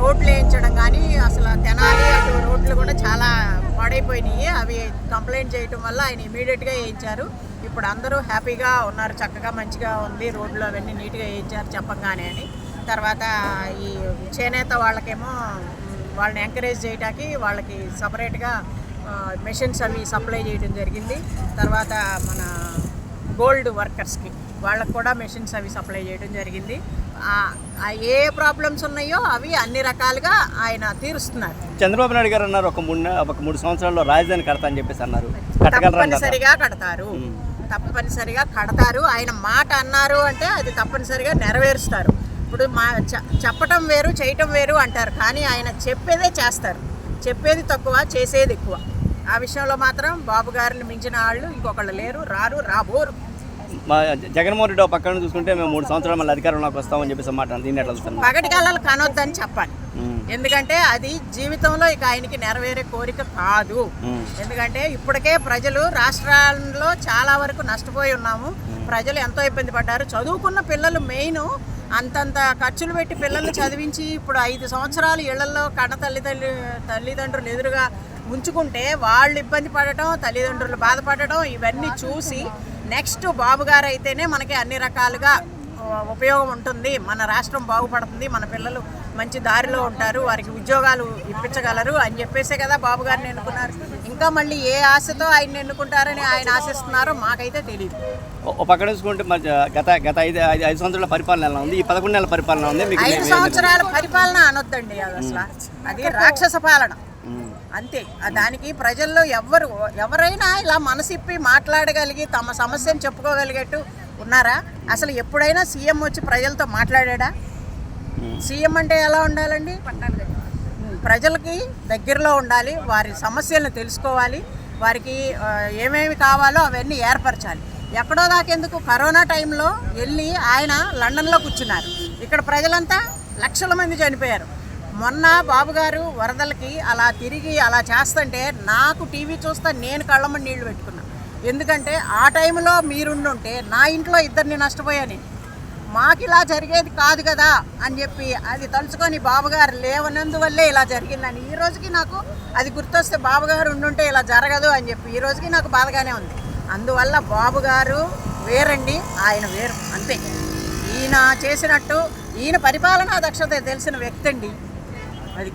రోడ్లు వేయించడం కానీ అసలు తెనాలి అటు రోడ్లు కూడా చాలా పాడైపోయినాయి. అవి కంప్లైంట్ చేయటం వల్ల ఆయన ఇమీడియట్గా వేయించారు. ఇప్పుడు అందరూ హ్యాపీగా ఉన్నారు చక్కగా మంచిగా ఉంది రోడ్లు అవన్నీ నీట్గా వేయించారు చెప్పంగానే అని. తర్వాత ఈ చేనేత వాళ్ళకేమో వాళ్ళని ఎంకరేజ్ చేయడానికి వాళ్ళకి సపరేట్గా మెషిన్స్ అవి సప్లై చేయడం జరిగింది. తర్వాత మన గోల్డ్ వర్కర్స్కి. వాళ్ళకు కూడా మెషిన్స్ అవి సప్లై చేయడం జరిగింది. ఏ ప్రాబ్లమ్స్ ఉన్నాయో అవి అన్ని రకాలుగా ఆయన తీరుస్తున్నారు. చంద్రబాబు నాయుడు గారు అన్నారు ఒక మూడు ఒక మూడు సంవత్సరాల్లో రాజధాని కడతా అని చెప్పేసి అన్నారు. తప్పనిసరిగా కడతారు. తప్పనిసరిగా కడతారు. ఆయన మాట అన్నారు అంటే అది తప్పనిసరిగా నెరవేరుస్తారు. ఇప్పుడు మా చెప్పటం వేరు చేయటం వేరు అంటారు. కానీ ఆయన చెప్పేదే చేస్తారు. చెప్పేది తక్కువ చేసేది ఎక్కువ. ఆ విషయంలో మాత్రం బాబు గారిని మించిన వాళ్ళు ఇంకొకళ్ళు లేరు రారు రాబోరు. మా జగన్మోహన్ రెడ్డి ఒక పక్కన చూసుకుంటే మేము మూడు సంవత్సరాలు మళ్ళీ అధికారంలోకి వస్తామని చెప్పేసి మాట దీన్ని ఎట్లా చూస్తున్నారు పగటి కళ్ళలు కనొద్దని చెప్పాలి. ఎందుకంటే అది జీవితంలో ఇక ఆయనకి నెరవేరే కోరిక కాదు. ఎందుకంటే ఇప్పటికే ప్రజలు రాష్ట్రాల్లో చాలా వరకు నష్టపోయి ఉన్నాము. ప్రజలు ఎంతో ఇబ్బంది పడ్డారు. చదువుకున్న పిల్లలు మెయిన్. అంతంత ఖర్చులు పెట్టి పిల్లల్ని చదివించి ఇప్పుడు ఐదు సంవత్సరాలు ఇళ్ళలో కన్న తల్లిదండ్రులు తల్లిదండ్రులు ఎదురుగా ఉంచుకుంటే వాళ్ళు ఇబ్బంది పడటం తల్లిదండ్రులు బాధపడటం ఇవన్నీ చూసి నెక్స్ట్ బాబు గారు అయితేనే మనకి అన్ని రకాలుగా ఉపయోగం ఉంటుంది. మన రాష్ట్రం బాగుపడుతుంది. మన పిల్లలు మంచి దారిలో ఉంటారు. వారికి ఉద్యోగాలు ఇప్పించగలరు అని చెప్పేసే కదా బాబు గారిని ఎన్నుకున్నారు. ఇంకా మళ్ళీ ఏ ఆశతో ఆయన ఎన్నుకుంటారని ఆయన ఆశిస్తున్నారో మాకైతే తెలియదు పక్కన చూసుకుంటే మరి గత గత ఐదు ఐదు ఐదు సంవత్సరాల పరిపాలన ఎలా ఉంది? ఈ పదకొండు నెలల పరిపాలన ఉంది? మీకు ఐదు సంవత్సరాల పరిపాలన అనొద్దండి అది అసలు. అది రాక్షస పాలన. అంతే. దానికి ప్రజల్లో ఎవరు ఎవరైనా ఇలా మనసిప్పి మాట్లాడగలిగి తమ సమస్యను చెప్పుకోగలిగేట్టు ఉన్నారా? అసలు ఎప్పుడైనా సీఎం వచ్చి ప్రజలతో మాట్లాడా సీఎం అంటే ఎలా ఉండాలండి? ప్రజలకి దగ్గరలో ఉండాలి వారి సమస్యలను తెలుసుకోవాలి వారికి ఏమేమి కావాలో అవన్నీ ఏర్పరచాలి. ఎక్కడో దాకెందుకు కరోనా టైంలో వెళ్ళి ఆయన లండన్లో కూర్చున్నారు. ఇక్కడ ప్రజలంతా లక్షల మంది చనిపోయారు. మొన్న బాబుగారు వరదలకి అలా తిరిగి అలా చేస్తుంటే నాకు టీవీ చూస్తే నేను కళ్ళమ్మ నీళ్ళు పెట్టుకున్నాను ఎందుకంటే ఆ టైంలో మీరుండుంటే నా ఇంట్లో ఇద్దరిని నష్టపోయాను మాకు ఇలా జరిగేది కాదు కదా అని చెప్పి అది తలుచుకొని బాబుగారు లేవనందువల్లే ఇలా జరిగిందని. ఈ రోజుకి నాకు అది గుర్తొస్తే బాబుగారు ఉండుంటే ఇలా జరగదు అని చెప్పి ఈ రోజుకి నాకు బాధగానే ఉంది. అందువల్ల బాబుగారు వేరండి ఆయన వేరు. అంతే. ఈయన చేసినట్టు ఈయన పరిపాలనా దక్షత తెలిసిన వ్యక్తి అండి. అది